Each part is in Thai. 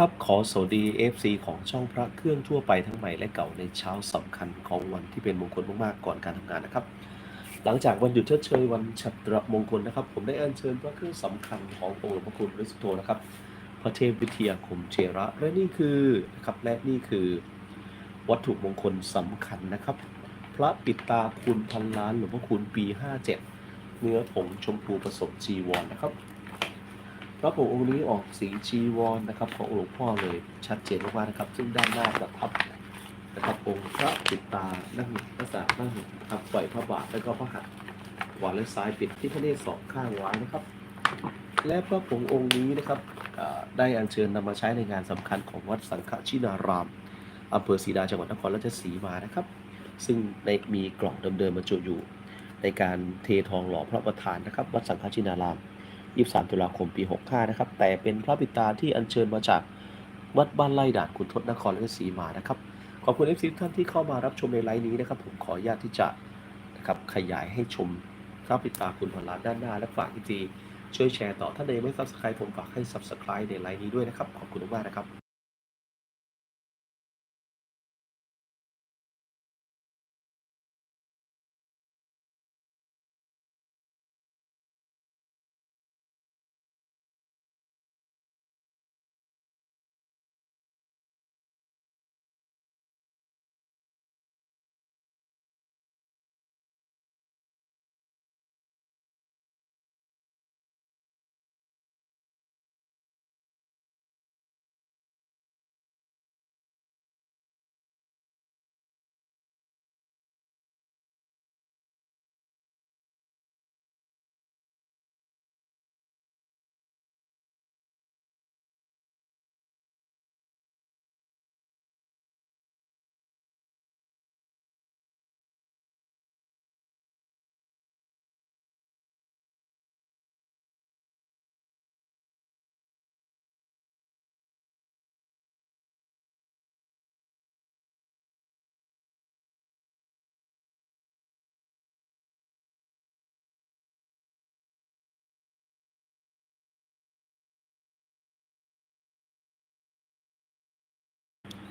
ครับขอสวัสดี FC ของช่องพระเครื่องทั่วไปทั้งใหม่และเก่าในเช้าสำคัญของวันที่เป็นมงคลมากๆก่อนการทำงานนะครับ หลังจากวันหยุดเชิดเชยวันฉัตรมงคลนะครับ ผมได้อัญเชิญพระเครื่องสำคัญขององค์หลวงพระคุณพระสุโธนะครับ พระเทพวิทยาคมเจระและนี่คือนะครับและนี่คือวัตถุมงคลสำคัญนะครับ พระปิดตาคุณพันล้านหลวงพระคุณปี 57 เนื้อผงชมพูผสมจีวรนะครับ ระผงองค์นี้ออกสีจีวรนะครับ ของหลวงพ่อเลยชัดเจนมากๆนะครับ ซึ่งด้านหน้าประทับนะครับองค์พระปิดตานั่งลักษณะนั่งนะครับปล่อยพระบาทแล้วก็พระหัตถ์ขวาและซ้ายปิดที่พระเนตรสองข้างไว้นะครับ และพระผงองค์นี้นะครับได้อัญเชิญนำมาใช้ในงานสำคัญของวัดสังฆชินารามอำเภอศรีดาจังหวัดนครราชสีมานะครับ ซึ่งในมีกล่องเดิมๆบรรจุอยู่ ในการเททองหล่อพระประธานนะครับ วัดสังฆชินาราม 23 ตุลาคมปี 65 นะครับ แต่เป็นพระปิดตาที่อัญเชิญมาจากวัดบ้านไร่ด่านขุนทดนครราชสีมานะครับ ขอบคุณ FC ทุกท่านที่เข้ามารับชมในไลฟ์นี้นะครับ ผมขออนุญาตที่จะนะครับขยายให้ชมพระปิดตาคุณพันล้านด้านหน้า และฝากอีกทีช่วยแชร์ต่อถ้าใดไม่ subscribe ผมฝากให้ subscribe ในไลฟ์นี้ด้วยนะครับ ขอบคุณมากนะครับ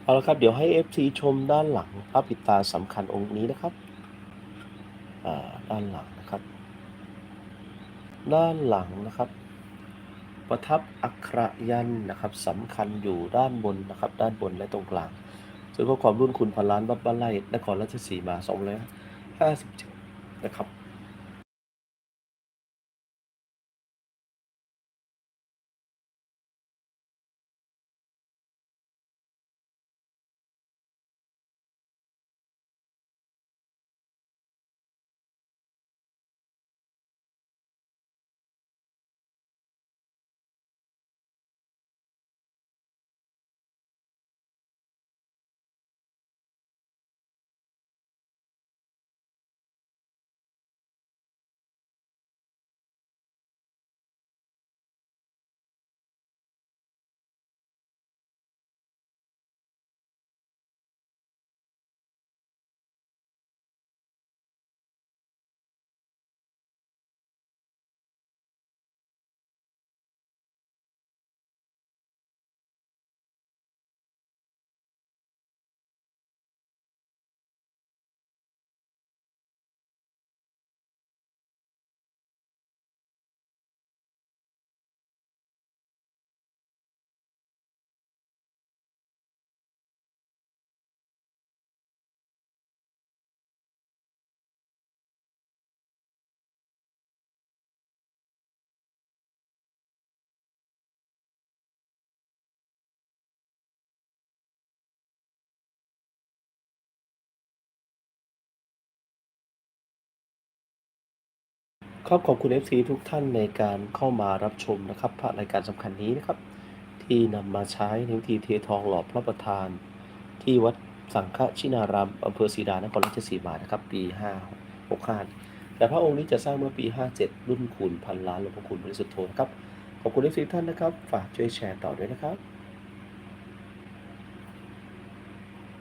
เอาละครับ เดี๋ยวให้ FC ชมด้านหลังพระปิดตาสำคัญองค์นี้นะครับด้านหลังนะครับ ด้านหลังนะครับ ประทับอักขระยันนะครับสำคัญอยู่ด้านบนนะครับ ด้านบนและตรงกลางซึ่งข้อความรุ่นคุณพันล้านวัดบ้านไร่นครราชสีมา257นะครับ ครับขอบคุณ FC ทุกท่านในการเข้ามารับชมนะครับพระรายการสำคัญนี้นะครับ ที่นำมาใช้ในพิธีเททองหล่อพระประธาน ที่วัดสังฆชินารามอำเภอศรีดานครราชสีมานะครับ ปี 5 6 5แต่พระองค์นี้จะสร้างเมื่อปี 57 รุ่นคูณพันล้านหลวงพ่อคุณบริสุทธโธนะครับ ขอบคุณ FC ทุกท่านนะครับ ฝากช่วยแชร์ต่อด้วยนะครับ